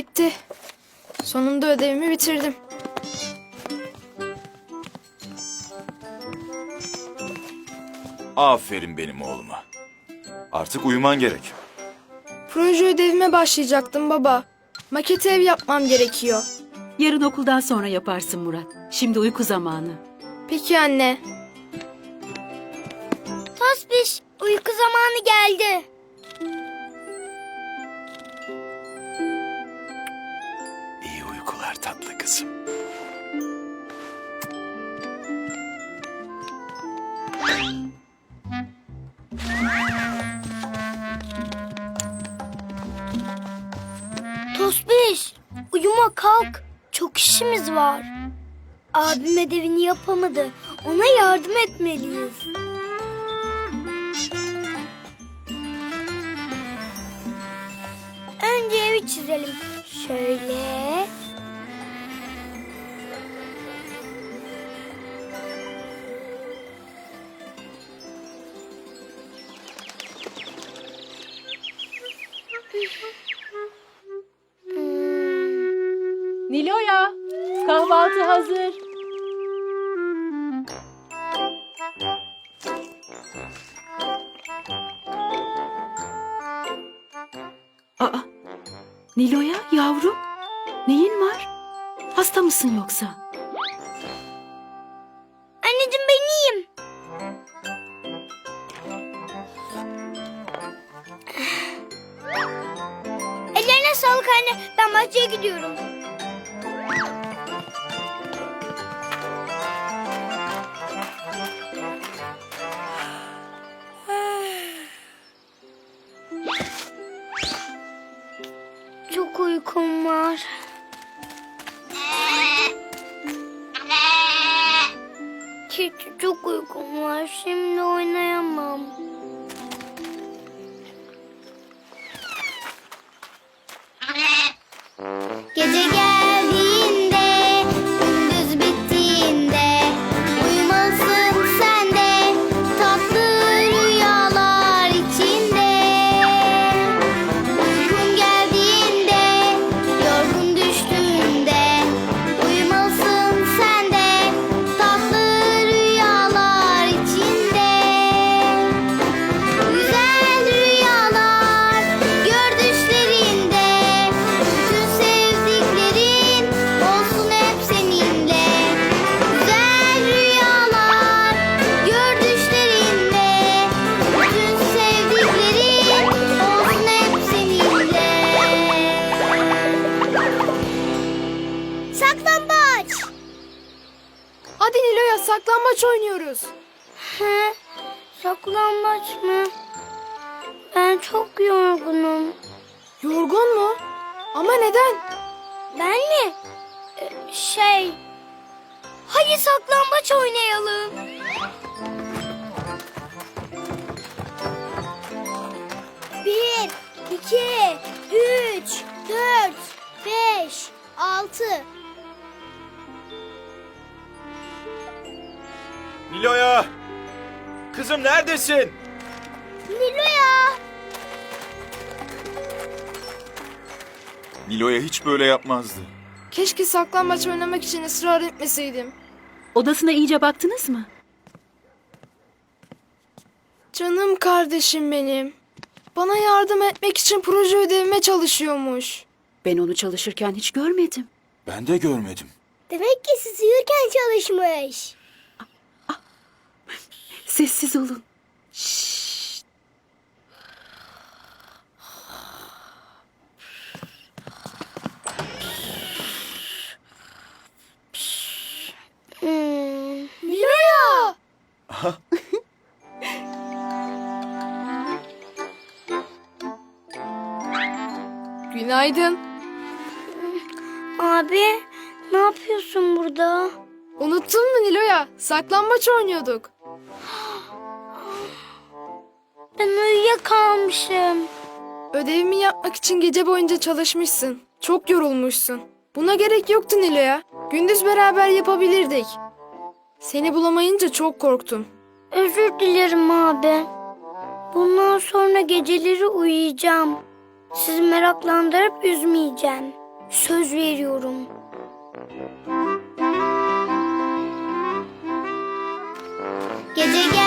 bitti. Sonunda ödevimi bitirdim. Aferin benim oğluma. Artık uyuman gerek. Proje ödevime başlayacaktım baba. Maket ev yapmam gerekiyor. Yarın okuldan sonra yaparsın Murat. Şimdi uyku zamanı. Peki anne. Tosbiş uyku zamanı geldi. Tosbiş uyuma kalk. Çok işimiz var. Abim ödevini yapamadı. Ona yardım etmeliyiz. Önce evi çizelim. Şöyle. Niloya, kahvaltı hazır. Aa, Niloya yavrum, neyin var? Hasta mısın yoksa? Sağlık anne. Ben bahçeye gidiyorum. Nilo'ya saklambaç oynuyoruz. He, saklambaç mı? Ben çok yorgunum. Yorgun mu? Ama neden? Ben mi? Ee, şey... Hadi saklambaç oynayalım. Bir, iki, üç, dört, beş, altı. Nilo'ya! Kızım neredesin? Nilo'ya. Nilo'ya hiç böyle yapmazdı. Keşke saklambaç oynamak için ısrar etmeseydim. Odasına iyice baktınız mı? Canım kardeşim benim. Bana yardım etmek için proje ödevime çalışıyormuş. Ben onu çalışırken hiç görmedim. Ben de görmedim. Demek ki siz uyurken çalışmış. Sessiz olun. Hmm. Nilo'ya! Günaydın. Abi ne yapıyorsun burada? Unuttun mu Nilo'ya? Saklambaç oynuyorduk. Ben uyuyakalmışım. Ödevimi yapmak için gece boyunca çalışmışsın. Çok yorulmuşsun. Buna gerek yoktu Nilo'ya. Gündüz beraber yapabilirdik. Seni bulamayınca çok korktum. Özür dilerim abi. Bundan sonra geceleri uyuyacağım. Sizi meraklandırıp üzmeyeceğim. Söz veriyorum. Gece gel.